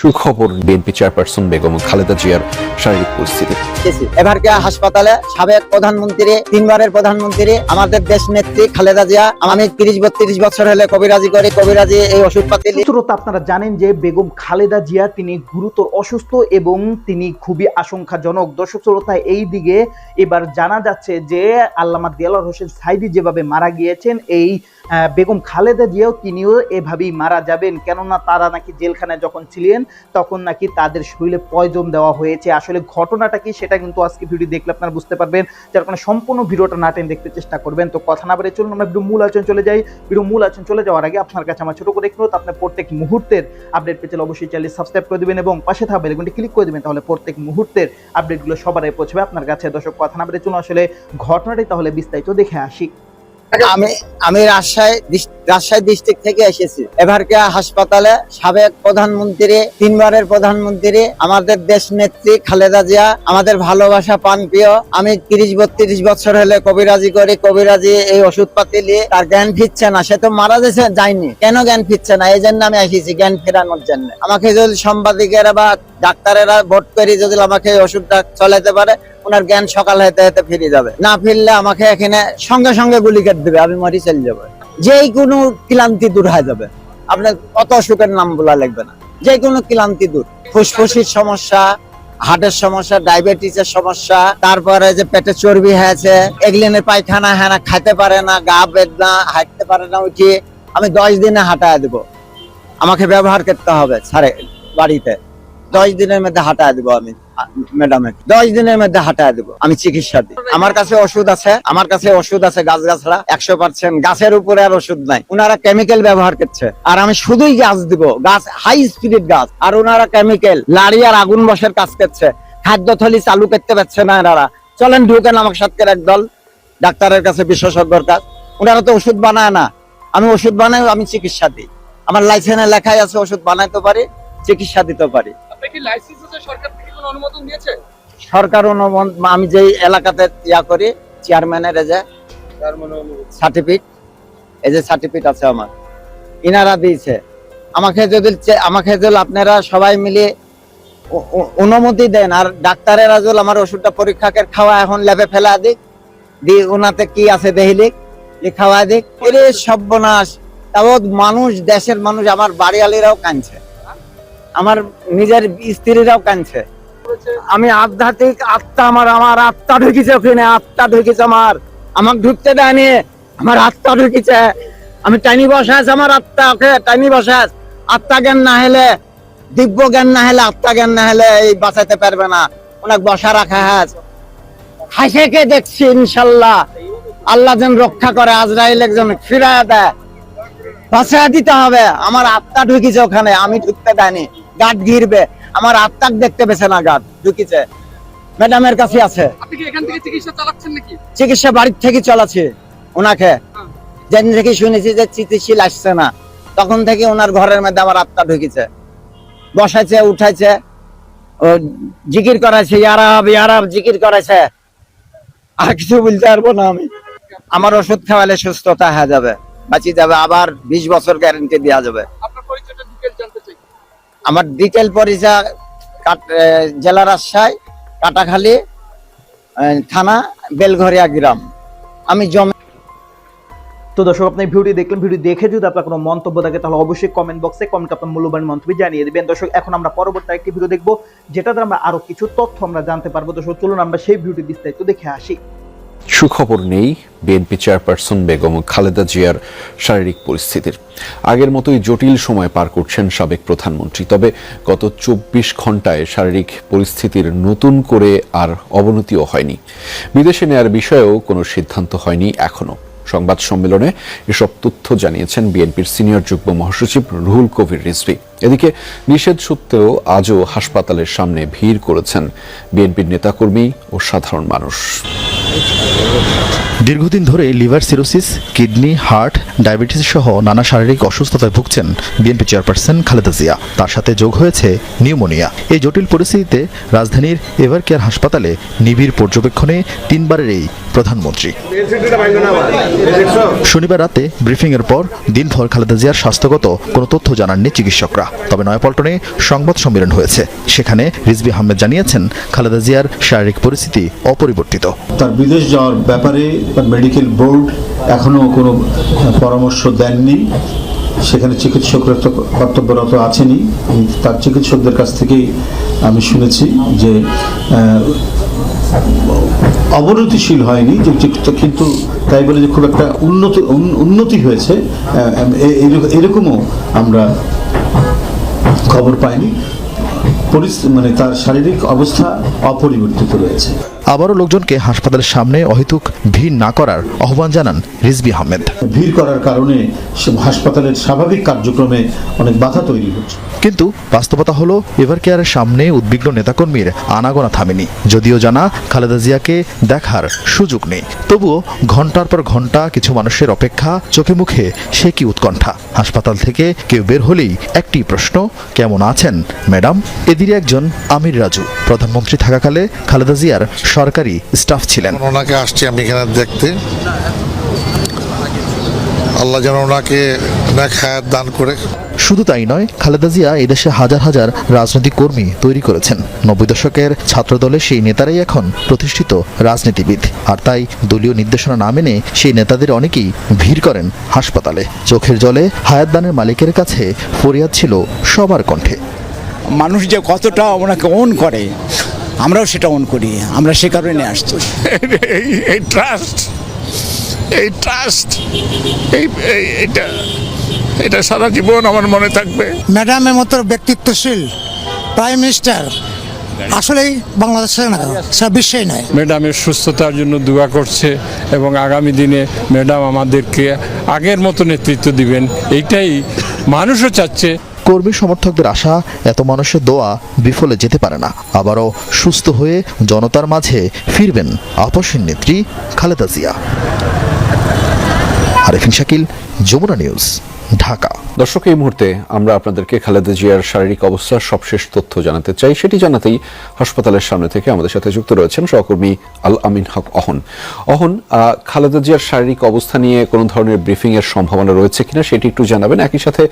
সুখবর BNP chairperson Begum Khaleda জিয়ার শারীরিক পরিস্থিতি। এবারকে হাসপাতালে সাবেক প্রধানমন্ত্রী তিনবারের প্রধানমন্ত্রী আমাদের দেশ নেত্রী খালেদা জিয়া আমি তিরিশ বত্রিশ বছর হলে কবিরাজি করি কবিরাজি এই ওষুধ পাতি শ্রোতা আপনারা জানেন যে বেগম খালেদা জিয়া তিনি গুরুতর অসুস্থ এবং তিনি খুবই আশঙ্কাজনক। দর্শক শ্রোতা এই দিকে এবার জানা যাচ্ছে যে আল্লামা দিয়ালর হোসেন সাইদি যেভাবে মারা গিয়েছেন এই বেগম খালেদা জিয়াও তিনিও এভাবেই মারা যাবেন। কেননা তারা নাকি জেলখানায় যখন ছিলেন, তখন নাকি তাদের শরীরে পয়জন দেওয়া হয়েছে। আসলে ঘটনাটা কি সেটা কিন্তু আজকে ভিডিও দেখলে আপনারা বুঝতে পারবেন। যার কারণে সম্পূর্ণ ভিডিওটা নাটেন দেখতে চেষ্টা করবেন। তো কথা না বেড়ে চলুন, আমরা মূল আলোচনা চলে যাই। ভিডিও মূল আলোচনা চলে যাওয়ার আগে আপনার কাছে আমার ছোট করে একটু আপনার প্রত্যেক মুহূর্তের আপডেট পেতে অবশ্যই চ্যানেল সাবস্ক্রাইব করে দেবেন এবং পাশে থাকা বেলগুনটি ক্লিক করে দিবেন। তাহলে প্রত্যেক মুহূর্তের আপডেটগুলো সবার আগে পৌঁছবে। আপনার কাছে দর্শক, কথা না বেড়ে চলুন। আসলে ঘটনাটি তাহলে বিস্তারিত দেখে আসি। আমি আমি রাজশাহী রাজশাহী ডিস্ট্রিক্ট থেকে এসেছি। এবারকে হাসপাতালে সাবেক প্রধানমন্ত্রী, তিনবারের প্রধানমন্ত্রী, আমাদের দেশ নেত্রী খালেদা জিয়া, আমাদের ভালোবাসা পান প্রিয়। আমি তিরিশ বত্রিশ বছর হলে কবিরাজি করি, কবিরাজি এই ওষুধ পাতি নিয়ে তার জ্ঞান ফিরছে না। সে তো মারা গেছে, যায়নি। কেন জ্ঞান ফিরছে না? এই জন্য আমি এসেছি জ্ঞান ফেরানোর জন্য। আমাকে যদি সাংবাদিকেরা বা ডাক্তারেরা ভোট করে যদি আমাকে ওষুধটা চলাতে পারে, ওনার জ্ঞান সকাল হতে হতে ফিরে যাবে। না ফিরলে আমাকে এখানে সঙ্গে সঙ্গে গুলি কেটে দেবে, আমি মরি চলে যাব। যেই কোনো ক্লান্তি দূর হয়ে যাবে। আপনার কত অসুখের নাম বলা লাগবে না। যে কোনো ক্লান্তি দূর। ফুসফুসির সমস্যা, হার্টের সমস্যা, ডায়াবেটিসের সমস্যা, তারপরে যে পেটে চর্বি হয়েছে, এগুলিনের পায়খানা হ্যাঁ খাইতে পারে না, গা বেদনা, হাঁটতে পারে না, উঠিয়ে আমি দশ দিনে হাঁটায় দেবো। আমাকে ব্যবহার করতে হবে সারে বাড়িতে। দশ দিনের মধ্যে হাঁটায় দেবো আমি। ম্যাডামে দশ দিনের মধ্যে হাঁটায় দেবো। আমি চিকিৎসা দিই। আমার কাছে ওষুধ আছে। আমার কাছে ওষুধ আছে গাছ গাছরা একশো পার্সেন্ট গাছের উপরে আর ওষুধ নাই। ওনারা কেমিক্যাল ব্যবহার করছে। আর আমি শুধুই গাছ দিব। গাছ হাই স্পিরিট গাছ। আর ওনারা কেমিক্যাল লাড়ি আর আগুন বসের কাজ করছে। খাদ্য থলি চালু করতে পারছে না এনারা। চলেন, ঢুকেন আমার সাথে একদল ডাক্তারের কাছে বিশেষজ্ঞর কাজ ওনারা তো ওষুধ বানায় না। আমি ওষুধ বানাই আমি চিকিৎসা দিই। আমার লাইসেন্সে লেখাই আছে, ওষুধ বানাইতে পারি, চিকিৎসা দিতে পারি। আপনার কি লাইসেন্স আছে? সরকার থেকে কোনো অনুমোদন দিয়েছে? সরকার অনুমোদন আমি যেই এলাকাতে ইয়া করি চেয়ারম্যানের এই যে তার মানে অনুমোদন। সার্টিফিকেট এই যে সার্টিফিকেট আছে আমার ইনারা দিয়েছে। আমাকে যদি চে- আমাকে যদি আপনারা সবাই মিলে অনুমতি দেন আর ডাক্তারেরা যদি আমার ওষুধটা পরীক্ষা করে খাওয়া এখন ল্যাবে ফেলা দিক দিয়ে ওনাতে কি আছে দেহিলিক খাওয়া দিক এরে সর্বনাশ। তাও মানুষ দেশের মানুষ আমার বাড়িয়ালিরাও কাঁদছে। আমার নিজের স্ত্রীরাও কাঁদছে। আমি আধ্যাত্মিক আত্মা, আমার আমার আত্মা ঢুকেছে ওখানে, আত্মা ঢুকেছে আমার। আমাকে ঢুকতে দেয়নি আমার আত্মা ঢুকেছে। আমি টাইনি বসে আছে, আমার আত্মা, ওকে টাইনি বসে আছে। আত্মা জ্ঞান না হলে, দিব্য জ্ঞান না হলে আত্মা জ্ঞান না হলে এই বাঁচাতে পারবে না। অনেক বসা রাখা আছে হাসেকে দেখছি, ইনশাল্লাহ। আল্লাহ যেন রক্ষা করে, আজরাইল একজন ফিরায় দেয়। বাঁচা দিতে হবে। আমার আত্মা ঢুকিছে ওখানে আমি ঢুকতে দেয়নি গাট ঘিরবে। আমার আত্মাক দেখতে পেছে না গাট ঢুকিছে। ম্যাডামের কাছে আছে। চিকিৎসা বাড়ির থেকে চলাছে ওনাকে। যেদিন থেকে শুনেছি যে চিকিৎসিল আসছে না তখন থেকে ওনার ঘরের মধ্যে আমার আত্মা ঢুকেছে। বসাইছে উঠাইছে। ও জিকির করাইছে ইয়ারাব ইয়ারাব জিকির করাইছে। আর কিছু বলতে পারব না আমি। আমার ওষুধ খাওয়ালে সুস্থতা হয়ে যাবে। বাঁচি যাবে আবার বিশ বছর গ্যারেন্টি দেওয়া যাবে। আপনার পরিচয়টা ডিটেল জানতে চাই। আমার ডিটেল পরিচয় জেলা রাজশাহী কাটাখালী থানা বেলঘরিয়া গ্রাম। আমি জমি তো দর্শক আপনি ভিডিও দেখলেন ভিডিও দেখে যদি আপনার কোনো মন্তব্য থাকে তাহলে অবশ্যই কমেন্ট বক্সে কমেন্ট আপনার মূল্যবান মন্তব্য জানিয়ে দেবেন। দর্শক এখন আমরা পরবর্তী একটি ভিডিও দেখব যেটাতে আমরা আরও কিছু তথ্য আমরা জানতে পারব। দর্শক চলুন আমরা সেই ভিডিও বিস্তারিত দেখে আসি। সুখবর নেই বিএনপি চেয়ারপারসন বেগম খালেদা জিয়ার শারীরিক পরিস্থিতির। আগের মতোই জটিল সময় পার করছেন সাবেক প্রধানমন্ত্রী। তবে গত চব্বিশ ঘন্টায় শারীরিক পরিস্থিতির নতুন করে আর অবনতিও হয়নি। বিদেশে নেয়ার বিষয়েও কোনো সিদ্ধান্ত হয়নি এখনও। সংবাদ সম্মেলনে এসব তথ্য জানিয়েছেন বিএনপির সিনিয়র যুগ্ম মহাসচিব রুহুল কবির রিজভি। এদিকে নিষেধ সত্ত্বেও আজও হাসপাতালের সামনে ভিড় করেছেন বিএনপির নেতাকর্মী ও সাধারণ মানুষ। দীর্ঘদিন ধরে liver cirrhosis, kidney, heart, diabetes সহ নানা শারীরিক অসুস্থতায় ভুগছেন বিএনপি চেয়ারপারসন খালেদা জিয়া। তার সাথে যোগ হয়েছে নিউমোনিয়া। এই জটিল পরিস্থিতিতে রাজধানীর এভার কেয়ার হাসপাতালে নিবিড় পর্যবেক্ষণে তিনবারের এই প্রধানমন্ত্রী। শনিবার রাতে ব্রিফিংয়ের পর দিনভর খালেদা জিয়ার স্বাস্থ্যগত কোনো তথ্য জানাননি চিকিৎসকরা। তবে নয়াপল্টনে সংবাদ সম্মেলন হয়েছে। সেখানে রিজবি আহমেদ জানিয়েছেন, খালেদা জিয়ার শারীরিক পরিস্থিতি অপরিবর্তিত। তার বিদেশ যাওয়ার ব্যাপারে মেডিকেল বোর্ড এখনও কোনো পরামর্শ দেননি। সেখানে চিকিৎসকরা তো কর্তব্যরত আছেনই। তার চিকিৎসকদের কাছ থেকেই আমি শুনেছি যে অবনতিশীল হয়নি, যে কিন্তু তাই বলে যে খুব একটা উন্নত উন্নতি হয়েছে। এরকমও আমরা খবর পাইনি। পরিস্থিতি মানে তার শারীরিক অবস্থা অপরিবর্তিত রয়েছে। আবারও লোকজনকে হাসপাতালের সামনে অহেতুক ভিড় না করার আহ্বান জানান রিজবি আহমেদ। ভিড় করার কারণে হাসপাতালের স্বাভাবিক কার্যক্রমে অনেক বাধা তৈরি হচ্ছে। কিন্তু বাস্তবতা হলো এভার কেয়ারের সামনে উদ্বিগ্ন নেতাকর্মীর আনাগোনা থামেনি। যদিও জানা খালেদা জিয়াকে দেখার সুযোগ নেই। তবুও ঘণ্টার পর ঘণ্টা কিছু মানুষের অপেক্ষা চোখে মুখে সে কি উৎকণ্ঠা? হাসপাতাল থেকে কেউ বের হলেই একটি প্রশ্ন, কেমন আছেন, ম্যাডাম? এদিকে একজন আমির রাজু। প্রধানমন্ত্রী থাকাকালে খালেদা জিয়ার সরকারি স্টাফ ছিলেন। ওনাকে আসছি আমি এখানে দেখতে। আল্লাহ যেন ওনাকে নেক হায়াত দান করে। শুধু তাই নয় খালেদা জিয়া এদেশে হাজার হাজার রাজনৈতিক কর্মী তৈরি করেছেন। নব্বই দশকের ছাত্রদলের সেই নেতারাই এখন প্রতিষ্ঠিত রাজনীতিবিদ। আর তাই দলীয় নির্দেশনা না মেনে সেই নেতাদের অনেকেই ভিড় করেন হাসপাতালে। চোখের জলে হায়াত দানের মালিকের কাছে ফরিয়াদ ছিল সবার কণ্ঠে। মানুষ যে কতটা ওনাকে অন করে আমরাও সেটা অন করি আমরা সে কারণে আসছি। এই ট্রাস্ট এই ট্রাস্ট এই এই- এটা এটা সারা জীবন আমার মনে থাকবে। ম্যাডামের মতো ব্যক্তিত্বশীল প্রাইম মিনিস্টার আসলেই বাংলাদেশে না সারা বিশ্বেই নয় ম্যাডামের সুস্থতার জন্য দোয়া করছে এবং আগামী দিনে ম্যাডাম আমাদেরকে আগের মতো নেতৃত্ব দিবেন। এইটাই মানুষও চাচ্ছে। কর্মী সমর্থকদের আশা এত মানুষের দোয়া বিফলে যেতে পারে না। আবারও সুস্থ হয়ে জনতার মাঝে ফিরবেন আপসীন নেত্রী খালেদা জিয়া। আরেফিন শাকিল, যমুনা নিউজ, ঢাকা। দর্শক, এই মুহূর্তে আমরা আপনাদেরকে খালেদা জিয়ার শারীরিক অবস্থার সবশেষ তথ্য জানাতে চাই। সেটি জানাতেই হাসপাতালের সামনে থেকে আমাদের সাথে যুক্ত রয়েছেন সহকর্মী আল আমিন হক অহন। অহন খালেদা জিয়ার শারীরিক অবস্থা নিয়ে কোনো ধরনের ব্রিফিং এর সম্ভাবনা রয়েছে কিনা সেটি একটু জানাবেন। একই সাথে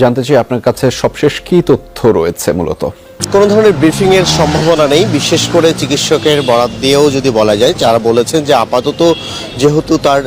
জানতে চাই আপনার কাছে সবশেষ কি তথ্য রয়েছে মূলত? কোনো ধরনের ব্রিফিং এর সম্ভাবনা নেই, বিশেষ করে চিকিৎসকের বরাত দিয়েও যদি বলা যায়, যারা বলেছেন যে আপাতত যেহেতু তার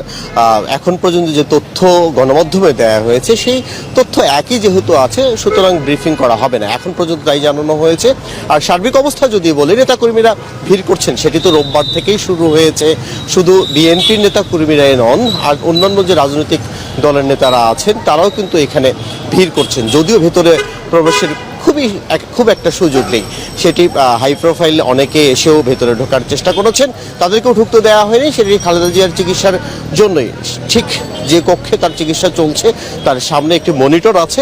এখন পর্যন্ত যে তথ্য গণমাধ্যমে দেওয়া হয়েছে, সেই তথ্য একই যেহেতু আছে, সুতরাং ব্রিফিং করা হবে না। এখন পর্যন্ত তাই জানানো হয়েছে। আর সার্বিক অবস্থা যদি বলি, নেতাকর্মীরা ভিড় করছেন, সেটি তো রোববার থেকেই শুরু হয়েছে। শুধু বিএনপির নেতাকর্মীরাই নন, আর অন্যান্য যে রাজনৈতিক দলের নেতারা আছেন, তারাও কিন্তু এখানে ভিড় করছেন। যদিও ভেতরে প্রবেশের খুবই খুব একটা সুযোগ নেই। সেটি হাই প্রোফাইল অনেকে এসেও ভেতরে ঢোকার চেষ্টা করেছেন। তাদেরকেও ঢুকতে দেওয়া হয়নি। সেটি খালেদা জিয়ার চিকিৎসার জন্যই। ঠিক যে কক্ষে তার চিকিৎসা চলছে, তার সামনে একটি মনিটর আছে।